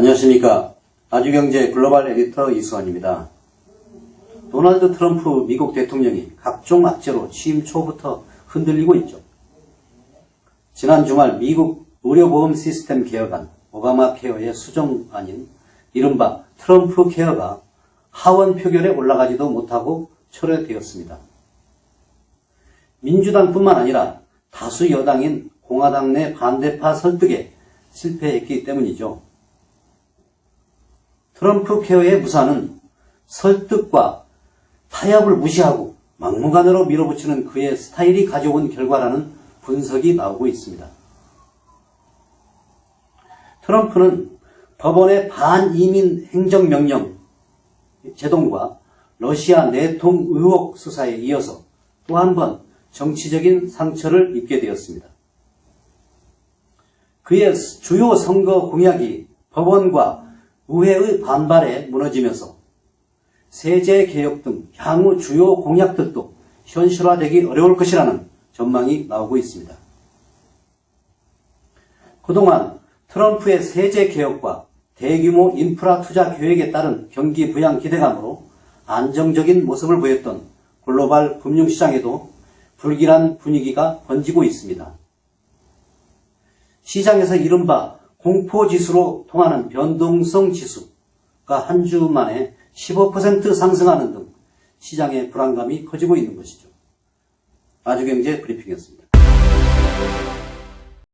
안녕하십니까. 아주경제 글로벌 에디터 이수환입니다. 도널드 트럼프 미국 대통령이 각종 악재로 취임 초부터 흔들리고 있죠. 지난 주말 미국 의료보험 시스템 개혁안 오바마 케어의 수정안인 이른바 트럼프 케어가 하원 표결에 올라가지도 못하고 철회되었습니다. 민주당뿐만 아니라 다수 여당인 공화당 내 반대파 설득에 실패했기 때문이죠. 트럼프 케어의 무사는 설득과 타협을 무시하고 막무가내로 밀어붙이는 그의 스타일이 가져온 결과라는 분석이 나오고 있습니다. 트럼프는 법원의 반이민 행정명령 제동과 러시아 내통 의혹 수사에 이어서 또 한 번 정치적인 상처를 입게 되었습니다. 그의 주요 선거 공약이 법원과 의회의 반발에 무너지면서 세제 개혁 등 향후 주요 공약들도 현실화되기 어려울 것이라는 전망이 나오고 있습니다. 그동안 트럼프의 세제 개혁과 대규모 인프라 투자 계획에 따른 경기 부양 기대감으로 안정적인 모습을 보였던 글로벌 금융시장에도 불길한 분위기가 번지고 있습니다. 시장에서 이른바 공포지수로 통하는 변동성 지수가 한 주 만에 15% 상승하는 등 시장의 불안감이 커지고 있는 것이죠. 아주경제 브리핑이었습니다.